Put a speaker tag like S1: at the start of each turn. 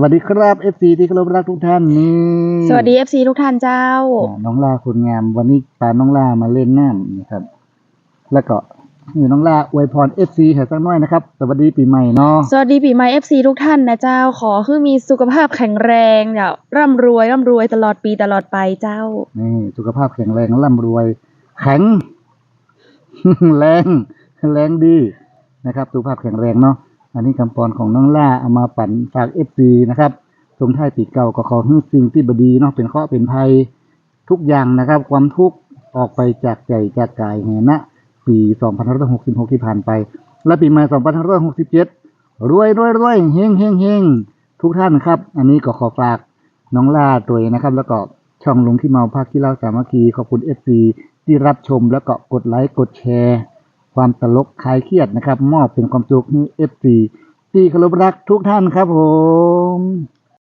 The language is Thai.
S1: วัสดีครับเอฟซีที่เคารพรักทุกท่านนี่
S2: สวัสดี FC ทุกท่านเจ้า
S1: อ่าน้องล่าคุณงาม วันนี้พาน้องล่ามาเล่นน้ำนะครับ แล้วก็นี่น้องล่าอวยพรเอฟซีให้สักหน่อยนะครับ สวัสดีปีใหม่เนาะ
S2: สวัสดีปีใหม่ FC ทุกท่านนะเจ้า ขอให้มีสุขภาพแข็งแรงเดี๋ยวร่ำรวยร่ำรวยตลอดปีตลอดไปเจ้า
S1: นี่สุขภาพแข็งแรงร่ำรวย แข็ง แรงแรงดีนะครับ สุขภาพแข็งแรงเนาะ อันนี้คำพรของน้องล่าเอามาปั่นฝากเอฟซีนะครับส่งท้ายปีเก่าก็ขอให้สิ่งที่บดีเนาะเป็นเคราะห์เป็นภัยทุกอย่างนะครับ ความทุกข์ออกไปจากใจจากกายแห่นะปี2566 ที่ผ่านไป และปีใหม่2567 รวยรวยรวยเฮงเฮงเฮงทุกท่านครับ อันนี้ก็ขอฝากน้องล่าตัวนะครับ แล้วก็ช่องลุงที่เมาภาคที่เล่าสามัคคีขอบคุณเอฟซีที่รับชมแล้วก็กดไลค์กดแชร์ ความตลกคลายเครียดนะครับ มอบเป็นความสุขให้เอฟซีตีคารพรักทุกท่านครับผม